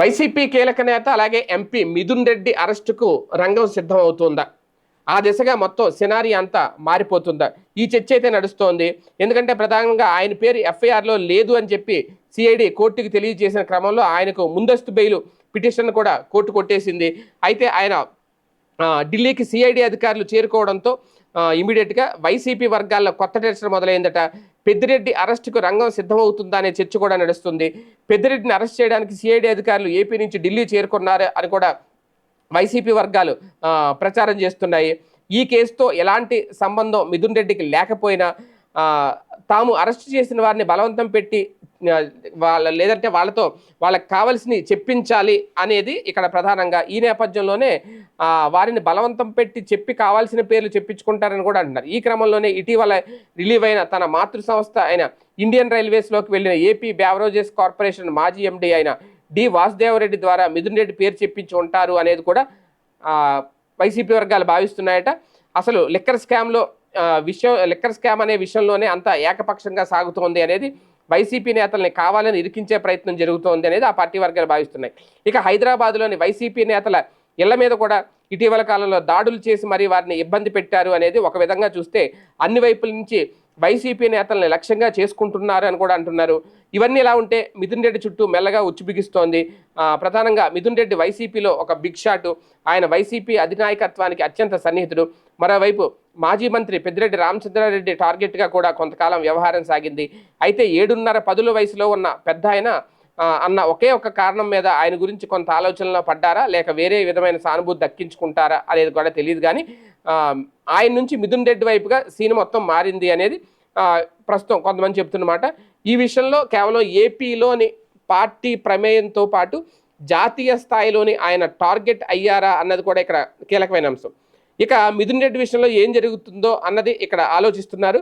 YCP కీలక నేత అలాగే ఎంపీ మిథున్ రెడ్డి అరెస్టుకు రంగం సిద్ధమవుతుందా. ఆ దిశగా మొత్తం సినారీ అంతా మారిపోతుందా. ఈ చర్చ అయితే నడుస్తోంది. ఎందుకంటే ప్రధానంగా ఆయన పేరు ఎఫ్ఐఆర్లో లేదు అని చెప్పి సిఐడి కోర్టుకి తెలియజేసిన క్రమంలో ఆయనకు ముందస్తు బెయిల్ పిటిషన్ కూడా కోర్టు కొట్టేసింది. అయితే ఆయన ఢిల్లీకి సిఐడి అధికారులు చేరుకోవడంతో ఇమీడియట్గా వైసీపీ వర్గాల్లో కొత్త టెన్షన్ మొదలైందట. పెద్దిరెడ్డి అరెస్టుకు రంగం సిద్ధమవుతుందా అనే చర్చ కూడా నడుస్తుంది. పెద్దిరెడ్డిని అరెస్ట్ చేయడానికి సిఐడి అధికారులు ఏపీ నుంచి ఢిల్లీ చేరుకున్నారు అని కూడా వైసీపీ వర్గాలు ప్రచారం చేస్తున్నాయి. ఈ కేసుతో ఎలాంటి సంబంధం మిథున్ రెడ్డికి లేకపోయినా తాము అరెస్ట్ చేసిన వారిని బలవంతం పెట్టి వాళ్ళ లేదంటే వాళ్ళతో వాళ్ళకి కావలసినవి చెప్పించాలి అనేది ఇక్కడ ప్రధానంగా ఈ నేపథ్యంలోనే వారిని బలవంతం పెట్టి చెప్పి కావాల్సిన పేర్లు చెప్పించుకుంటారని కూడా అంటున్నారు. ఈ క్రమంలోనే ఇటీవల రిలీవ్ అయిన తన మాతృ సంస్థ అయిన ఇండియన్ రైల్వేస్లోకి వెళ్ళిన ఏపీ బ్యావరేజెస్ కార్పొరేషన్ మాజీ ఎండీ అయిన డి వాసుదేవరెడ్డి ద్వారా మిథున్ రెడ్డి పేరు చెప్పించి ఉంటారు అనేది కూడా వైసీపీ వర్గాలు భావిస్తున్నాయట. అసలు లిక్కర్ స్కామ్లో విషయం లిక్కర్ స్కామ్ అనే విషయంలోనే అంత ఏకపక్షంగా సాగుతోంది అనేది వైసీపీ నేతల్ని కావాలని ఇరికించే ప్రయత్నం జరుగుతోంది అనేది ఆ పార్టీ వర్గాలు భావిస్తున్నాయి. ఇక హైదరాబాద్లోని వైసీపీ నేతల ఇళ్ళ మీద కూడా ఇటీవల కాలంలో దాడులు చేసి మరి వారిని ఇబ్బంది పెట్టారు అనేది ఒక విధంగా చూస్తే అన్ని వైపుల నుంచి వైసీపీ నేతల్ని లక్ష్యంగా చేసుకుంటున్నారు అని కూడా అంటున్నారు. ఇవన్నీ ఇలా ఉంటే మిథున్ రెడ్డి చుట్టూ మెల్లగా ఉచ్చుబిగిస్తోంది ప్రధానంగా మిథున్ రెడ్డి వైసీపీలో ఒక బిగ్ షాట్ ఆయన వైసీపీ అధినాయకత్వానికి అత్యంత సన్నిహితుడు. మరోవైపు మాజీ మంత్రి పెద్దిరెడ్డి రామచంద్రారెడ్డి టార్గెట్గా కూడా కొంతకాలం వ్యవహారం సాగింది. అయితే ఏడున్నర పదుల వయసులో ఉన్న పెద్ద ఆయన అన్న ఒకే ఒక కారణం మీద ఆయన గురించి కొంత ఆలోచనలో పడ్డారా? లేక వేరే విధమైన సానుభూతి దక్కించుకుంటారా అనేది కూడా తెలియదు కానీ ఆయన నుంచి మిథున్ రెడ్డి వైపుగా సీన్ మొత్తం మారింది అనేది ప్రస్తుతం కొంతమంది చెప్తున్నమాట. ఈ విషయంలో కేవలం ఏపీలోని పార్టీ ప్రమేయంతో పాటు జాతీయ స్థాయిలోని ఆయన టార్గెట్ అయ్యారా అన్నది కూడా ఇక్కడ కీలకమైన అంశం. ఇక మిథున్ రెడ్డి విషయంలో ఏం జరుగుతుందో అన్నది ఇక్కడ ఆలోచిస్తున్నారు.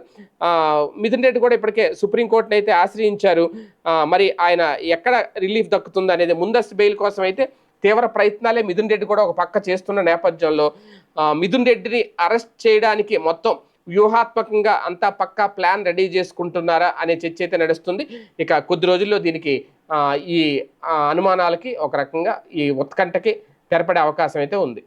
మిథున్ రెడ్డి కూడా ఇప్పటికే సుప్రీంకోర్టును అయితే ఆశ్రయించారు. మరి ఆయన ఎక్కడ రిలీఫ్ దక్కుతుంది అనేది ముందస్తు బెయిల్ కోసం అయితే తీవ్ర ప్రయత్నాలే మిథున్ రెడ్డి కూడా ఒక పక్క చేస్తున్న నేపథ్యంలో. మిథున్ రెడ్డిని అరెస్ట్ చేయడానికి మొత్తం వ్యూహాత్మకంగా అంతా పక్కా ప్లాన్ రెడీ చేసుకుంటున్నారా అనే చర్చ అయితే నడుస్తుంది. ఇక కొద్ది రోజుల్లో దీనికి ఈ అనుమానాలకి ఒక రకంగా ఈ ఉత్కంఠకి తెరపడే అవకాశం అయితే ఉంది.